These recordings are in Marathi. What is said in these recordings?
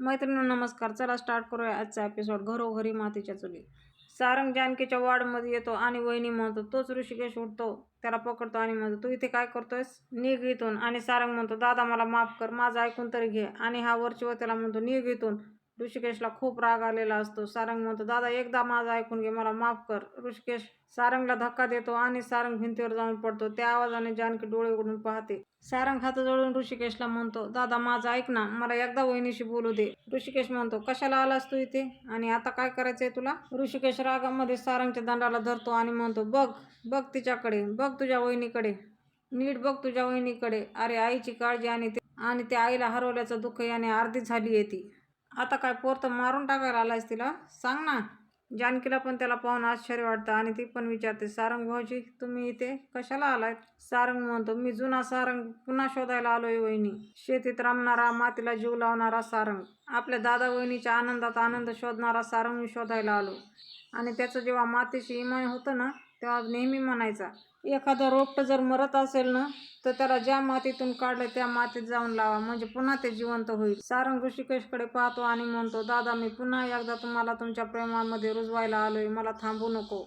मैत्रिणी नमस्कार. चला स्टार्ट करूया आजचा एपिसोड घरोघरी मातीच्या चुली. सारंग जानकीच्या वार्डमध्ये येतो आणि वहिनी म्हणतो तोच ऋषिकेश उठतो त्याला पकडतो आणि म्हणतो तू इथे काय करतोयस? निघ इथून. आणि सारंग म्हणतो दादा मला माफ कर. माझं ऐकून तरी घे. आणि हा वरचीवर त्याला म्हणतो निघ इथून. ऋषिकेशला खूप राग आलेला असतो. सारंग म्हणतो दादा एकदा माझं ऐकून घे मला माफ कर. ऋषिकेश सारंगला धक्का देतो आणि सारंग भिंतीवर जाऊन पडतो. त्या आवाजाने जानकी डोळे उघडून पाहते. सारंग हात जोडून ऋषिकेशला म्हणतो दादा माझं ऐक ना मला एकदा वहिनीशी बोलू दे. ऋषिकेश म्हणतो कशाला आलास तू इथे? आणि आता काय करायचंय तुला? ऋषिकेश रागामध्ये सारंगच्या दंडाला धरतो आणि म्हणतो बघ बघ तिच्याकडे बघ तुझ्या वहिनीकडे नीट बघ तुझ्या वहिनीकडे. अरे आईची काळजी आणि ते आणि त्या आईला हरवल्याचं दुःख याने अर्धी झाली आहे ती. आता काय पोर तर मारून टाकायला आलायस तिला. सांग ना. जानकीला पण त्याला पाहून आश्चर्य वाटतं आणि ती पण विचारते सारंग भाऊजी तुम्ही इथे कशाला आलाय? सारंग म्हणतो मी जुना सारंग पुन्हा शोधायला आलोय वहिनी. शेतीत रमणारा मातीला जीव लावणारा सारंग. आपल्या दादा वहिनीच्या आनंदात आनंद शोधणारा सारंग मी शोधायला आलो. आणि त्याचं जेव्हा मातीशी इमान होतं ना तेव्हा नेहमी म्हणायचा एखादं रोपटं जर मरत असेल ना तर त्याला ज्या मातीतून काढलं त्या मातीत जाऊन लावा म्हणजे पुन्हा ते जिवंत होईल. सारंग ऋषिकेशकडे पाहतो आणि म्हणतो दादा मी पुन्हा एकदा तुम्हाला तुमच्या प्रेमामध्ये रुजवायला आलोय मला थांबू नको.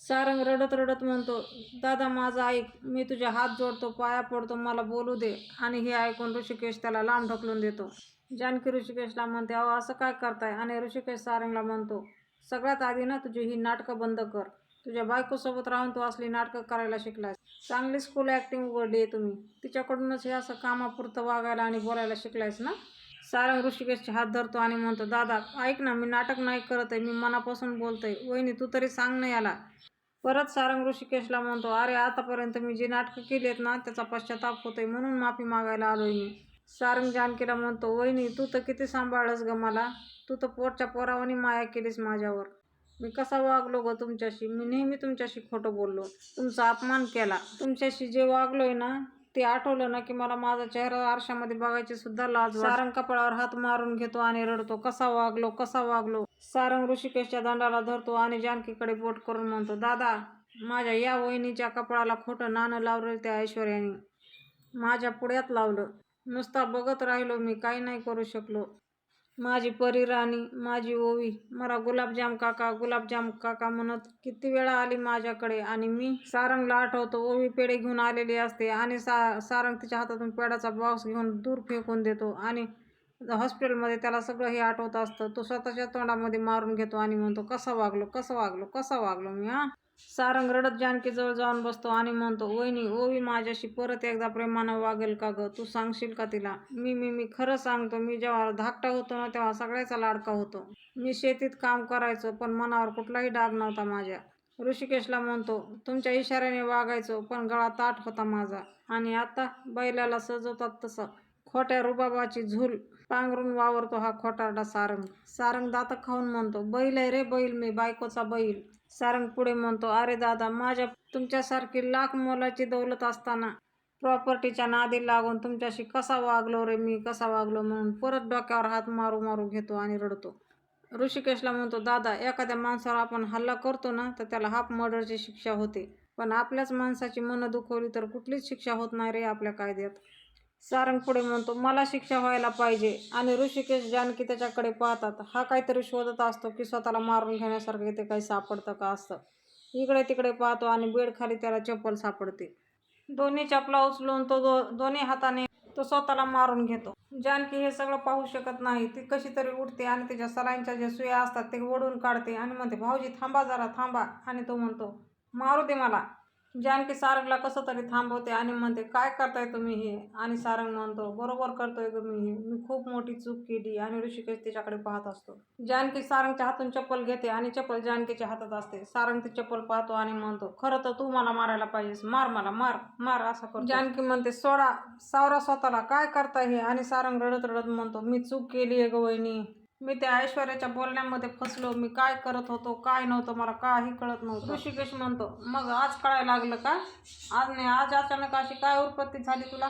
सारंग रडत रडत म्हणतो दादा माझा ऐक मी तुझे हात जोडतो पाया पडतो मला बोलू दे. आणि हे ऐकून ऋषिकेश त्याला लांब ढकलून देतो. जानकी ऋषिकेशला म्हणते अहो असं काय करताय? आणि ऋषिकेश सारंगला म्हणतो सगळ्यात आधी ना तुझी ही नाटकं बंद कर. तुझ्या बायकोसोबत राहून तू असली नाटकं करायला शिकलास चांगली स्कूल ॲक्टिंग उघडली आहे तुम्ही. तिच्याकडूनच हे असं कामापुरतं वागायला आणि बोलायला शिकलायस ना? सारंग ऋषिकेशचे हात धरतो आणि म्हणतो दादा ऐक ना मी नाटक नाही करत आहे मी मनापासून बोलतो आहे वहिनी तू तरी सांग ना याला. परत सारंग ऋषिकेशला म्हणतो अरे आतापर्यंत मी जी नाटकं केली आहेत ना त्याचा पश्चाताप होतोय म्हणून माफी मागायला आलोय मी. सारंग जानकीला म्हणतो वहिनी तू तर किती सांभाळस ग मला. तू तर पोटच्या पोरावानी माया केलीस माझ्यावर. मी कसा वागलो ग तुमच्याशी? मी नेहमी तुमच्याशी खोटं बोललो. तुमचा अपमान केला. तुमच्याशी जे वागलोय ना ते आठवलं ना की मला माझा चेहरा आरशामध्ये बघायची सुद्धा लाज सारंग कपाळावर हात मारून घेतो आणि रडतो. कसा वागलो कसा वागलो? सारंग ऋषिकेशच्या दंडाला धरतो आणि जानकीकडे बोट करून म्हणतो दादा माझ्या या वहिनीच्या कपाळाला खोटं नाणं लावलं त्या ऐश्वर्याने. माझ्या पुढ्यात लावलं. नुसता बघत राहिलो मी काही नाही करू शकलो. माझी परी राणी माझी ओवी मला गुलाबजाम काका गुलाबजाम काका म्हणत किती वेळा आली माझ्याकडे आणि मी सारंगला आठवतो. ओवी पेढे घेऊन आलेली असते आणि सा सारंग तिच्या हातातून पेढाचा बॉक्स घेऊन दूर फेकून देतो आणि हॉस्पिटलमध्ये त्याला सगळं हे आठवत असतं. तो स्वतःच्या तोंडामध्ये मारून घेतो आणि म्हणतो कसं वागलो कसं वागलो कसं वागलो मी हां? सारंग रडत जानकीजवळ जाऊन बसतो आणि म्हणतो वहिनी ओवी माझ्याशी परत एकदा प्रेमानं वागेल का गं? तू सांगशील का तिला? मी मी मी खरं सांगतो मी जेव्हा धाकटा होतो ना तेव्हा सगळ्याचा लाडका होतो. मी शेतीत काम करायचो पण मनावर कुठलाही डाग नव्हता माझ्या. ऋषिकेशला म्हणतो तुमच्या इशाऱ्याने वागायचो पण गळा ताट होता माझा. आणि आता बैलाला सजवतात तसं. खोट्या रुबाबाची झूल पांघरून वावरतो हा खोटारडा सारंग. सारंग दात खाऊन म्हणतो बैल आहे रे बैल मी बायकोचा बैल. सारंग पुढे म्हणतो अरे दादा माझ्या तुमच्यासारखी लाख मोलाची दौलत असताना प्रॉपर्टीच्या नादी लागून तुमच्याशी कसा वागलो रे मी कसा वागलो? म्हणून परत डोक्यावर हात मारू मारू घेतो आणि रडतो. ऋषिकेशला म्हणतो दादा एखाद्या माणसावर आपण हल्ला करतो ना तर त्याला हाफ मर्डरची शिक्षा होते. पण आपल्याच माणसाची मनं दुखवली तर कुठलीच शिक्षा होत नाही रे आपल्या कायद्यात. सारंग पुढे म्हणतो मला शिक्षा व्हायला पाहिजे. आणि ऋषिकेश जानकी त्याच्याकडे पाहतात हा काहीतरी शोधत असतो की स्वतःला मारून घेण्यासारखं इथे काही सापडतं का? असतं इकडे तिकडे पाहतो आणि बेडखाली त्याला चप्पल सापडते. दोन्ही चपला उचलून तो दो दोन्ही हाताने तो स्वतःला मारून घेतो. जानकी हे सगळं पाहू शकत नाही. ती कशी तरी उठते आणि त्याच्या सलाईंच्या ज्या सुया असतात ते ओढून काढते आणि म्हणते भाऊजी थांबा जरा थांबा. आणि तो म्हणतो मारू दे मला. म्हणजे जानकी सारंगला कसं तरी थांबवते आणि म्हणते काय करताय तुम्ही हे? आणि सारंग म्हणतो बरोबर करतोय ग मी हे. मी खूप मोठी चूक केली आणि ऋषिकेश तिच्याकडे पाहत असतो. जानकी सारंगच्या हातून चप्पल घेते आणि चप्पल जानकीच्या हातात असते सारंग ती चप्पल पाहतो आणि म्हणतो खरं तर तू मला मारायला पाहिजेस. मार मला मार मार असं करतो. जानकी म्हणते सोडा सावरा स्वतःला. काय करताय हे? आणि सारंग रडत रडत म्हणतो मी चूक केली आहे ग वहिनी. मी त्या ऐश्वर्याच्या बोलण्यामध्ये फसलो. मी काय करत होतो काय नव्हतं मला काही कळत नव्हतं. ऋषिकेश म्हणतो मग आज कळायला लागलं का? आज नाही आज अचानक अशी काय उत्पत्ती झाली तुला?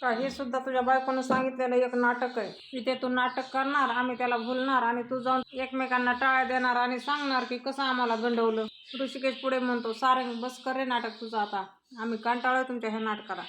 का हे सुद्धा तुझ्या बायकोनं सांगितलेलं एक नाटक आहे. इथे तू नाटक करणार आम्ही त्याला भुलणार आणि तू जाऊन एकमेकांना टाळ्या देणार आणि सांगणार की कसं आम्हाला गंडवलं ऋषिकेश पुढे म्हणतो सारंग बस कर रे नाटक तुझं आता. आम्ही कंटाळोय तुमच्या ह्या नाटकाला.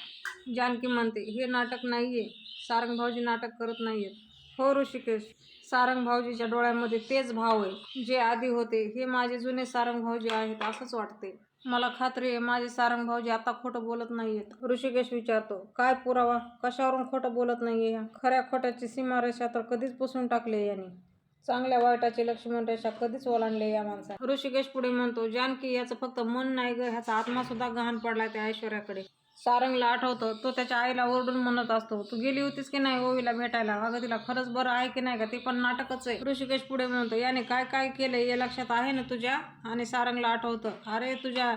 जानकी म्हणते हे नाटक नाही आहे सारंग भाऊजी नाटक करत नाहीयेत. हो ऋषिकेश. सारंग भाऊजीच्या डोळ्यांमध्ये तेच भाव आहे. जे आधी होते हे माझे जुने सारंग भाऊजी आहेत असंच वाटते. मला खात्री आहे माझे सारंग भाऊजी आता खोटं बोलत नाहीयेत. ऋषिकेश विचारतो काय पुरावा? कशावरून खोटं बोलत नाहीये खऱ्या खोट्याची सीमारेषा तर कधीच पुसून टाकली यांनी. चांगल्या वाईटाची लक्ष्मण रेषा कधीच ओलांडली या माणसा ऋषिकेश पुढे म्हणतो जानकी याचं फक्त मन नाही ग ह्याचा आत्मा सुद्धा गहाण पडलाय त्या ऐश्वर्याकडे. सारंगला आठवतं तो त्याच्या आईला ओरडून म्हणत असतो तू गेली होतीस की नाही ओवीला भेटायला? अगं तिला खरंच बरं आहे की नाही का ते पण नाटकच आहे. ऋषिकेश पुढे म्हणतो याने काय काय केलं हे लक्षात आहे ना तुझ्या? आणि सारंगला आठवतं अरे तुझ्या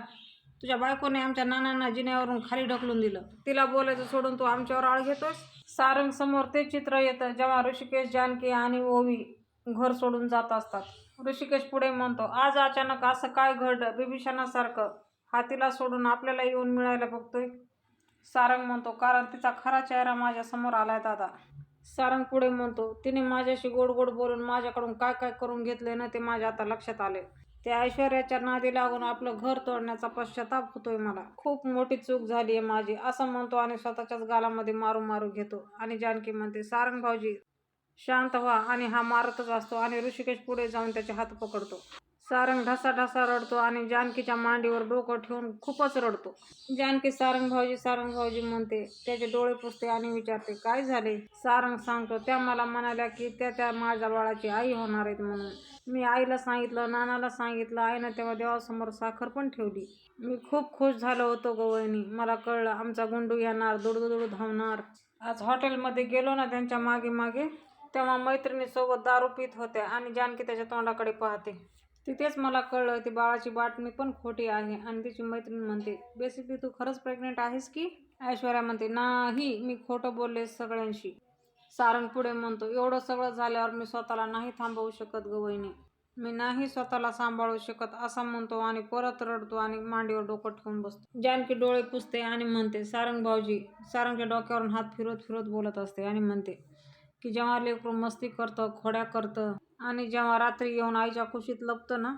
तुझ्या बायकोने आमच्या नानांना जिन्यावरून खाली ढकलून दिलं. तिला बोलायचं सोडून तू आमच्यावर आळ घेतोस? सारंग समोर ते चित्र येतं जेव्हा ऋषिकेश जानकी आणि ओवी घर सोडून जात असतात. ऋषिकेश पुढे म्हणतो आज अचानक असं काय घडलं? बिभीषणासारखं हातीला सोडून आपल्याला येऊन मिळायला बघतोय? सारंग म्हणतो कारण तिचा खरा चेहरा माझ्यासमोर आलाय दादा. सारंग पुढे म्हणतो तिने माझ्याशी गोड गोड बोलून माझ्याकडून काय काय करून घेतले ना ते माझ्या आता लक्षात आले. ते ऐश्वर्याच्या नादी लागून आपलं घर तोडण्याचा पश्चाताप होतोय मला. खूप मोठी चूक झाली आहे माझी असं म्हणतो आणि स्वतःच्याच गालामध्ये मारू मारू घेतो. आणि जानकी म्हणते सारंग भाऊजी शांत व्हा. आणि हा मारतच असतो आणि ऋषिकेश पुढे जाऊन त्याचे हात पकडतो. सारंग ढसा ढसा रडतो आणि जानकीच्या मांडीवर डोकं ठेवून खूपच रडतो. जानकी सारंग भाऊजी सारंग भाऊजी म्हणते त्याचे डोळे पुसते आणि विचारते काय झाले? सारंग सांगतो त्या मला म्हणाल्या की त्या त्या माझ्या बाळाची आई होणार आहेत म्हणून. मी आईला सांगितलं नानाला सांगितलं आईनं तेव्हा देवासमोर साखर पण ठेवली. मी खूप खुश झालो होतो गवळणी मला कळलं आमचा गुंडू येणार दुडदुडू धावणार. आज हॉटेलमध्ये गेलो ना त्यांच्या मागे मागे तेव्हा मैत्रिणीसोबत दारू पित होत्या आणि जानकी त्याच्या तोंडाकडे पाहते. तिथेच मला कळलं ती बाळाची बातमी पण खोटी आहे. आणि तिची मैत्रीण म्हणते बेसिकली तू खरंच प्रेग्नेंट आहेस की? ऐश्वर्या म्हणते नाही मी खोटं बोलले सगळ्यांशी. सारंग पुढे म्हणतो एवढं सगळं झाल्यावर मी स्वतःला नाही थांबवू शकत गवईने मी नाही स्वतःला सांभाळू शकत असा म्हणतो आणि परत रडतो आणि मांडीवर डोकं ठेवून बसतो. जानकी डोळे पुसते आणि म्हणते सारंग भाऊजी सारंगच्या डोक्यावरून हात फिरवत फिरवत बोलत असते आणि म्हणते की जेव्हा लेकरू मस्ती करतं खोड्या करतं आणि जेव्हा रात्री येऊन आईच्या कुशीत लपतं ना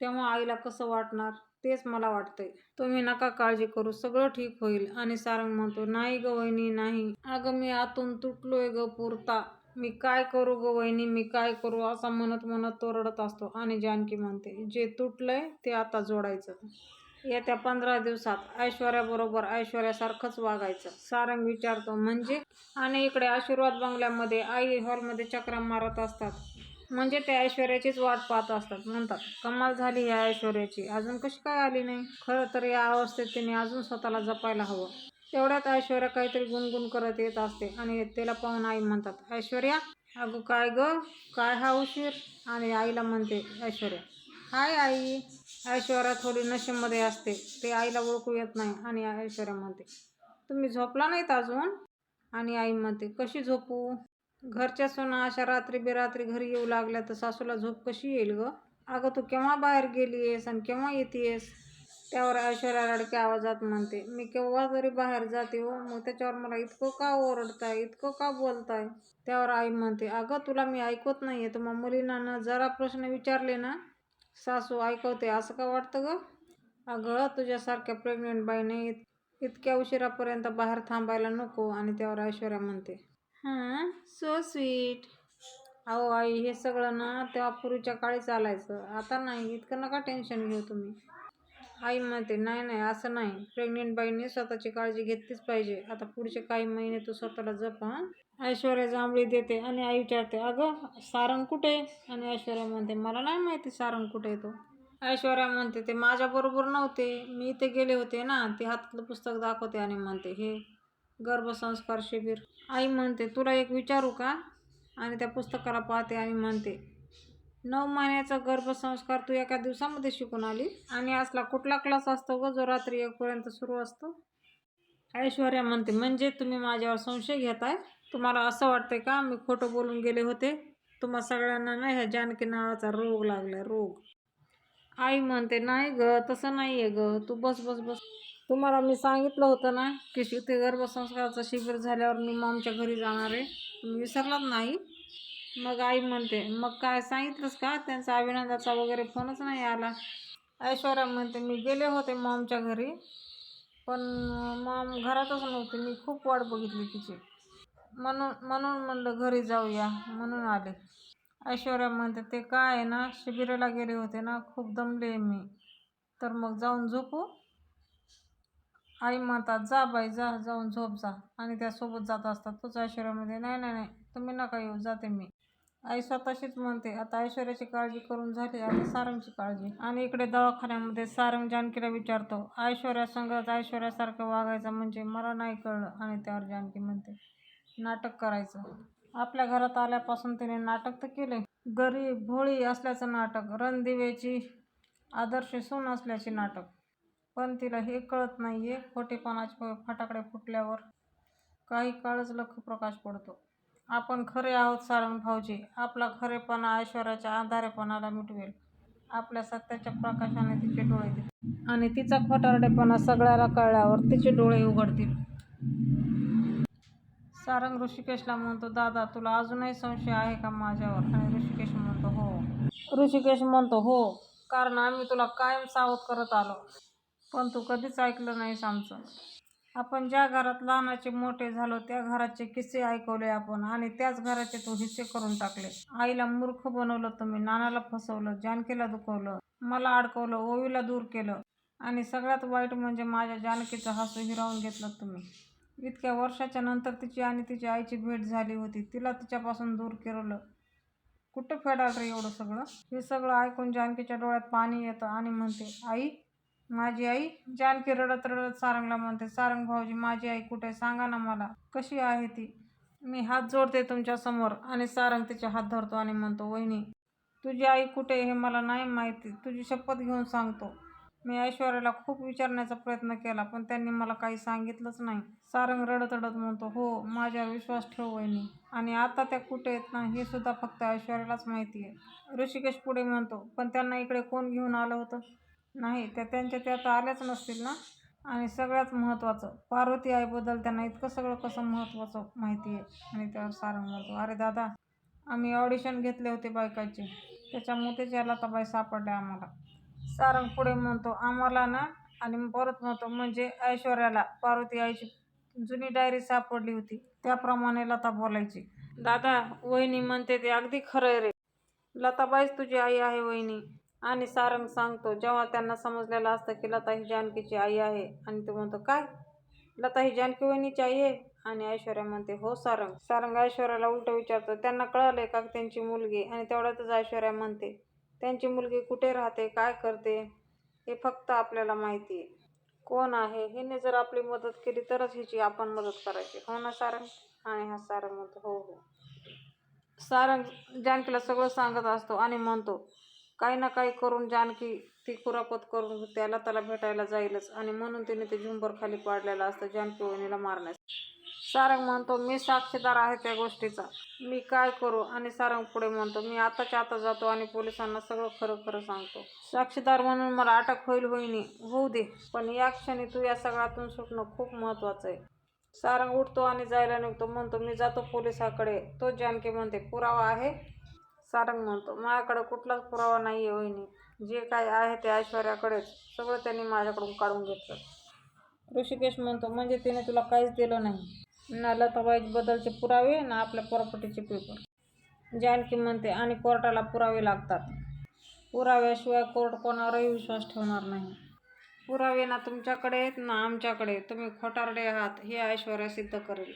तेव्हा आईला कसं वाटणार? तेच मला वाटतंय. तुम्ही नका काळजी करू सगळं ठीक होईल. आणि सारंग म्हणतो नाही ग वहिनी नाही. अगं मी आतून तुटलोय ग पुरता. मी काय करू ग वहिनी मी काय करू? असं म्हणत म्हणत तो रडत असतो. आणि जानकी म्हणते जे तुटलंय ते आता जोडायचं. येत्या पंधरा दिवसात ऐश्वर्याबरोबर ऐश्वर्यासारखंच वागायचं. सारंग विचारतो म्हणजे? आणि इकडे आशीर्वाद बंगल्यामध्ये आई हॉलमध्ये चक्रा मारत असतात. म्हणजे ते ऐश्वर्याचीच वाट पाहत असतात. म्हणतात कमाल झाली या ऐश्वर्याची. अजून कशी काय आली नाही? खरं तर या अवस्थेत तिने अजून स्वतःला जपायला हवं. तेवढ्यात ऐश्वर्या काहीतरी गुणगुण करत येत असते आणि तिला पाहून आई म्हणतात ऐश्वर्या अगं काय ग? काय हा उशीर? आणि आईला म्हणते ऐश्वर्या. हाय आई. ऐश्वर्या थोडी नशेमध्ये असते. ते आईला ओळखू येत नाही आणि ऐश्वर्या म्हणते तुम्ही झोपला नाहीत अजून? आणि आई म्हणते कशी झोपू? घरच्या सोना अशा रात्री बेरात्री घरी येऊ लागल्या तर सासूला झोप कशी येईल ग? अगं तू केव्हा बाहेर गेली आहेस आणि केव्हा येतेस त्यावर ऐश्वर्या रडक्या आवाजात म्हणते मी केव्हा तरी बाहेर जाते हो मग त्याच्यावर मला इतकं का ओरडताय इतकं का बोलताय? त्यावर आई म्हणते अगं तुला मी ऐकत नाही आहे तुम्हा मुलींना ना जरा प्रश्न विचारले ना? सासू ऐकवते असं का वाटतं ग? अगं तुझ्यासारख्या प्रेग्नेंट बाईने इत इतक्या उशिरापर्यंत बाहेर थांबायला नको आणि त्यावर ऐश्वर्या म्हणते हां सो स्वीट अहो आई हे सगळं ना तेव्हा पूर्वीच्या काळी चालायचं. आता नाही इतकं नका टेन्शन घेऊ तुम्ही. आई म्हणते नाही नाही असं नाही. प्रेग्नेंट बाईने स्वतःची काळजी घेतलीच पाहिजे. आता पुढचे काही महिने तू स्वतःला जप हां. ऐश्वर्या जांभळी देते आणि आई विचारते अगं सारंग कुठे आणि ऐश्वर्या म्हणते मला नाही माहिती सारंग कुठे आहे तो. ऐश्वर्या म्हणते ते माझ्याबरोबर नव्हते. मी इथे गेले होते ना ते हातातलं पुस्तक दाखवते आणि म्हणते हे गर्भसंस्कार शिबिर. आई म्हणते तुला एक विचारू का? आणि त्या पुस्तकाला पाहते आणि म्हणते नऊ महिन्याचा गर्भसंस्कार तू एका दिवसामध्ये शिकून आली आणि असला कुठला क्लास असतो ग जो रात्री एकपर्यंत सुरू असतो? ऐश्वर्या म्हणते म्हणजे तुम्ही माझ्यावर संशय घेताय? तुम्हाला असं वाटतंय का मी खोटं बोलून गेले होते? तुम्हा सगळ्यांना ना ह्या जानकी नावाचा रोग लागलाय रोग. आई म्हणते नाही ग तसं नाही आहे ग. तू बस बस बस. तुम्हाला मी सांगितलं होतं ना की शि- ते गर्भसंस्काराचं शिबिर झाल्यावर मी मॉमच्या घरी जाणार आहे. तुम्ही विसरलात नाही. मग आई म्हणते मग काय सांगितलंस का? त्यांचा अभिनंदाचा वगैरे फोनच नाही आला. ऐश्वर्या म्हणते मी गेले होते मॉमच्या घरी पण मॉम घरातच नव्हते. मी खूप वाट बघितली तिची. म्हणून म्हणून म्हणलं घरी जाऊया. म्हणून आले. ऐश्वर्या म्हणते ते काय आहे ना शिबिराला गेले होते ना खूप दमले मी. तर मग जाऊन झोपू. आई म्हणतात जा बाई जा जाऊन झोप जा. आणि त्यासोबत जात असतात. तोच ऐश्वर्यामध्ये नाही नाही नाही तुम्ही नका येऊ जाते मी. आई स्वतःशीच म्हणते आता ऐश्वर्याची काळजी करून झाली आता सारंगची काळजी. आणि इकडे दवाखान्यामध्ये सारंग जानकीला विचारतो ऐश्वर्या संघात ऐश्वर्यासारखं वागायचं म्हणजे मला नाही कळलं. आणि त्यावर जानकी म्हणते नाटक करायचं. आपल्या घरात आल्यापासून तिने नाटक तर केले. गरीब भोळी असल्याचं नाटक रणदिवेची आदर्श सून असल्याचे नाटक. पण तिला हे कळत नाही आहे खोटेपणाचे फटाकडे फुटल्यावर. काही काळच लख प्रकाश पडतो. आपण खरे आहोत सारंग भाऊजी. आपला खरेपणा ऐश्वर्याच्या आधारेपणाला मिटवेल. आपल्या सत्याच्या प्रकाशाने तिचे डोळे दिसतील आणि तिचा खोटारडेपणा सगळ्याला कळल्यावर तिचे डोळे उघडतील. सारंग ऋषिकेशला म्हणतो दादा तुला अजूनही संशय आहे का माझ्यावर? आणि ऋषिकेश म्हणतो हो. ऋषिकेश म्हणतो हो. कारण आम्ही तुला कायम सावध करत आलो. पण तू कधीच ऐकलं नाहीस आमचं. आपण ज्या घरात लहानाचे मोठे झालो त्या घराचे किस्से ऐकवले आपण आणि त्याच घराचे तू हिस्से करून टाकले. आईला मूर्ख बनवलं तुम्ही नानाला फसवलं जानकीला दुखवलं मला अडकवलं ओवीला दूर केलं आणि सगळ्यात वाईट म्हणजे माझ्या जानकीचं हसू हिरावून घेतलं तुम्ही. इतक्या वर्षाच्या नंतर तिची आणि तिच्या आईची भेट झाली होती तिला तिच्यापासून दूर केलं. कुठं फेडाल रे एवढं सगळं? हे सगळं ऐकून जानकीच्या डोळ्यात पाणी येतं आणि म्हणते आई माझी आई जानकी रडत रडत सारंगला म्हणते सारंग भाऊजी माझी आई कुठे? सांगा ना मला. कशी आहे ती? मी हात जोडते तुमच्यासमोर आणि सारंग तिचे हात धरतो आणि म्हणतो वहिनी तुझी आई कुठे हे मला नाही माहिती. तुझी शपथ घेऊन सांगतो. मी ऐश्वर्याला खूप विचारण्याचा प्रयत्न केला पण त्यांनी मला काही सांगितलंच नाही. सारंग रडत रडत म्हणतो हो माझ्यावर विश्वास ठेव वहिनी. आणि आता त्या कुठे आहेत ना हे सुद्धा फक्त ऐश्वर्यालाच माहिती आहे. ऋषिकेश पुढे म्हणतो पण त्यांना इकडे कोण घेऊन आलं होतं? नाही त्या त्यांच्या त्या तर आल्याच नसतील ना? आणि सगळ्यात महत्त्वाचं पार्वती आईबद्दल त्यांना इतकं सगळं कसं महत्त्वाचं माहिती आहे? आणि त्यावर सारंग म्हणतो अरे दादा आम्ही ऑडिशन घेतले होते बायकाचे. त्याच्यामुळे त्याच्या लताबाई सापडल्या आम्हाला. सारंग पुढे म्हणतो आम्हाला ना आणि परत म्हणतो म्हणजे ऐश्वर्याला पार्वती आईची जुनी डायरी सापडली होती. त्याप्रमाणे लता बोलायची. दादा वहिनी म्हणते ते अगदी खरं रे. लताबाईच तुझी आई आहे वहिनी. आणि सारंग सांगतो जेव्हा त्यांना समजलेलं असतं की लता ही जानकीची आई आहे आणि तो म्हणतो काय? लता ही जानकी वहिनीची आई आहे? आणि ऐश्वर्या म्हणते हो सारंग. सारंग ऐश्वर्याला उलटं विचारतो त्यांना कळालंय का त्यांची मुलगी? आणि तेवढ्यातच ऐश्वर्या म्हणते त्यांची मुलगी कुठे राहते? काय करते? हे फक्त आपल्याला माहिती आहे. कोण आहे? हिने जर आपली मदत केली तरच हिची आपण मदत करायची. हो ना सारंग? आणि हा सारंग म्हणतो हो हो. सारंग जानकीला सगळं सांगत असतो आणि म्हणतो काही ना काही करून जानकी ती कुरापत करून त्याला त्याला भेटायला जाईलच. आणि म्हणून तिने ते झुंबर खाली पाडलेलं असतं जानकी वहिनीला मारण्यास. सारंग म्हणतो मी साक्षीदार आहे त्या गोष्टीचा. मी काय करू? आणि सारंग पुढे म्हणतो मी आताच्या आता जातो आणि पोलिसांना सगळं खरं खरं सांगतो. साक्षीदार म्हणून मला अटक होईल होईनी होऊ दे. पण या क्षणी तू या सगळ्यातून सुटणं खूप महत्त्वाचं आहे. सारंग उठतो आणि जायला निघतो. म्हणतो मी जातो पोलिसाकडे. तो जानकी म्हणते पुरावा आहे? सारंग म्हणतो माझ्याकडे कुठलाच पुरावा नाही आहे वहिनी. जे काय आहे ते ऐश्वर्याकडेच. सगळं त्यांनी माझ्याकडून काढून घेतलं. ऋषिकेश म्हणतो म्हणजे तिने तुला काहीच दिलं नाही. ना लताबाईबद्दलचे पुरावे ना आपल्या प्रॉपर्टीचे पेपर जानकी म्हणते आणि कोर्टाला पुरावे लागतात. पुराव्याशिवाय कोर्ट कोणावरही विश्वास ठेवणार नाही. पुरावे ना तुमच्याकडे आहेत ना आमच्याकडे तुम्ही खोटारडे आहात. हे ऐश्वर्या सिद्ध करेल.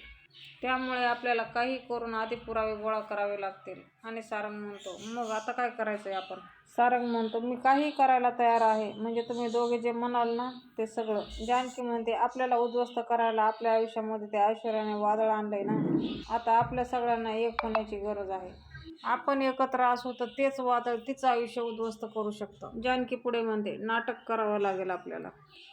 त्यामुळे आपल्याला काही करून आधी पुरावे गोळा करावे लागतील. आणि सारंग म्हणतो मग आता काय करायचं आहे आपण? सारंग म्हणतो मी काही करायला तयार आहे. म्हणजे तुम्ही दोघे जे म्हणाल ना ते सगळं. जानकी म्हणते आपल्याला उद्ध्वस्त करायला आपल्या आयुष्यामध्ये ते ऐश्वर्याने वादळ आणलंय ना आता आपल्या सगळ्यांना एक होण्याची गरज आहे. आपण एकत्र असू तर तेच वादळ तिचं आयुष्य उद्ध्वस्त करू शकतं. जानकी पुढे म्हणते नाटक करावं लागेल आपल्याला.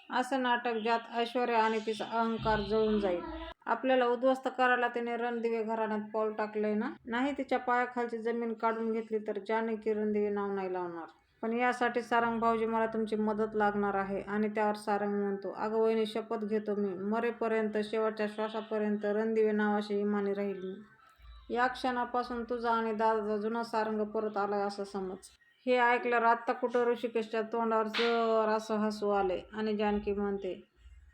असं नाटक ज्यात ऐश्वर्या आणि तिचा अहंकार जळून जाईल. आपल्याला उद्ध्वस्त करायला तिने रणदिवे घराण्यात पाऊल टाकलंय ना? नाही तिच्या पायाखालची जमीन काढून घेतली तर जानकी रणदिवे नाव नाही लावणार. पण यासाठी सारंग भाऊजी मला तुमची मदत लागणार आहे आणि त्यावर सारंग म्हणतो अगं वहिनी शपथ घेतो मी. मरेपर्यंत शेवटच्या श्वासापर्यंत रणदिवे नावाशी इमानी राहील मी. या क्षणापासून तुझा आणि दादाचा जुना सारंग परत आला असं समज. हे ऐकल्यावर आत्ता कुठं ऋषिकेशच्या तोंडावर जर असं हसू आले आणि जानकी म्हणते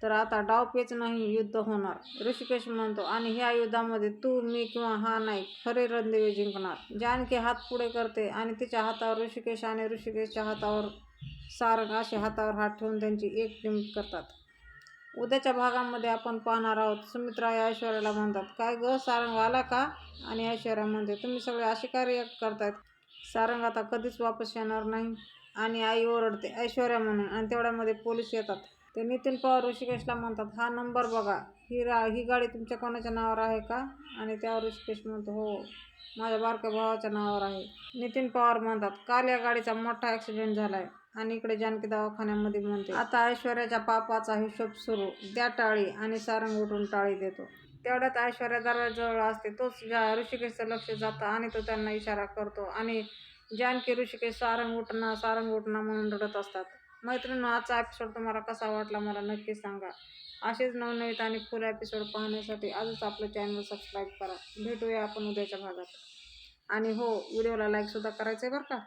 तर आता डावपेच नाही युद्ध होणार. ऋषिकेश म्हणतो आणि ह्या युद्धामध्ये तू मी किंवा हा नाही खरे रणदेवी जिंकणार. जानकी हात पुढे करते आणि तिच्या हातावर ऋषिकेश आणि ऋषिकेशच्या हातावर सारंग असे हातावर हात ठेवून त्यांची एक टीम करतात. उद्याच्या भागामध्ये आपण पाहणार आहोत. सुमित्रा या ऐश्वर्याला म्हणतात काय ग सारंग आला का? आणि ऐश्वर्या म्हणते तुम्ही सगळे असे कार्य करतात सारंग आता कधीच वापस येणार नाही. आणि आई ओरडते ऐश्वर्या म्हणून. आणि तेवढ्यामध्ये पोलीस येतात. ते नितीन पवार ऋषिकेशला म्हणतात हा नंबर बघा. ही रा ही गाडी तुमच्या कोणाच्या नावावर आहे का? आणि त्यावर ऋषिकेश म्हणतो हो माझ्या बारक्या भावाच्या नावावर आहे. नितीन पवार म्हणतात काल या गाडीचा मोठा ॲक्सिडेंट झाला आहे आणि इकडे जानकी दवाखान्यामध्ये म्हणते आता ऐश्वर्याच्या पापाचा हिशोब सुरू. द्या टाळी आणि सारंग उठून टाळी देतो. तेवढ्यात ऐश्वर्या दरवाजाजवळ असते. तोच ज्या ऋषिकेशचं लक्ष जातं आणि तो त्यांना इशारा करतो. आणि जानकी ऋषिकेश सारंग उठणा सारंग उठणा म्हणून रडत असतात. मैत्रिणी आजचा एपिसोड तुम्हाला कसा वाटला मला नक्की सांगा. असेच नवनवीत आणि फुल एपिसोड पाहण्यासाठी आजच आपलं चॅनल सबस्क्राईब करा. भेटूया आपण उद्याच्या भागात. आणि हो व्हिडिओला लाईकसुद्धा करायचं आहे बरं का?